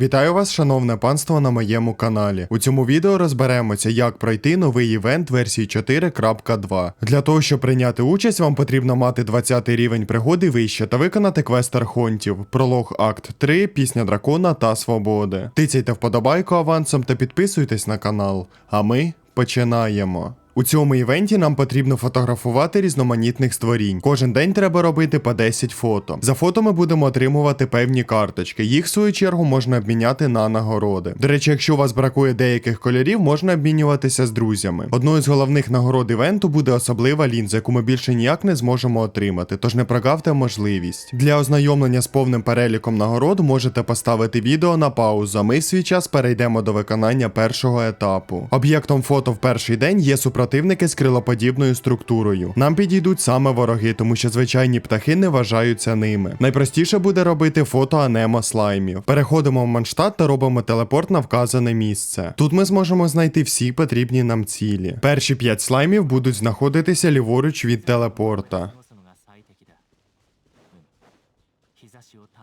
Вітаю вас, шановне панство, на моєму каналі. У цьому відео розберемося, як пройти новий івент версії 4.2. Для того, щоб прийняти участь, вам потрібно мати 20 рівень пригоди вище та виконати квест архонтів, пролог акт 3, пісня дракона та свободи. Тицяйте вподобайку авансом та підписуйтесь на канал. А ми починаємо. У цьому івенті нам потрібно фотографувати різноманітних створінь. Кожен день треба робити по 10 фото. За фото ми будемо отримувати певні карточки. Їх, в свою чергу, можна обміняти на нагороди. До речі, якщо у вас бракує деяких кольорів, можна обмінюватися з друзями. Одною з головних нагород івенту буде особлива лінза, яку ми більше ніяк не зможемо отримати, тож не прогавте можливість. Для ознайомлення з повним переліком нагород можете поставити відео на паузу. Ми в свій час перейдемо до виконання першого етапу. Об'єктом фото в перший день є противники з крилоподібною структурою. Нам підійдуть саме вороги, тому що звичайні птахи не вважаються ними. Найпростіше буде робити фото анемо слаймів. Переходимо в Манштат та робимо телепорт на вказане місце. Тут ми зможемо знайти всі потрібні нам цілі. Перші п'ять слаймів будуть знаходитися ліворуч від телепорта.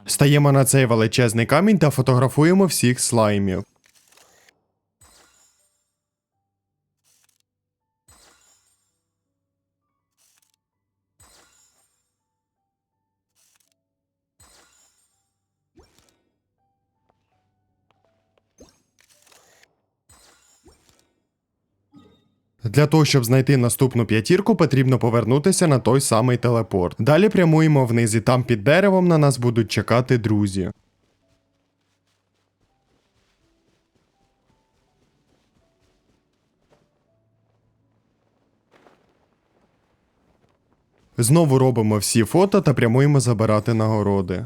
Стаємо на цей величезний камінь та фотографуємо всіх слаймів. Для того, щоб знайти наступну п'ятірку, потрібно повернутися на той самий телепорт. Далі прямуємо вниз, і там під деревом на нас будуть чекати друзі. Знову робимо всі фото та прямуємо забирати нагороди.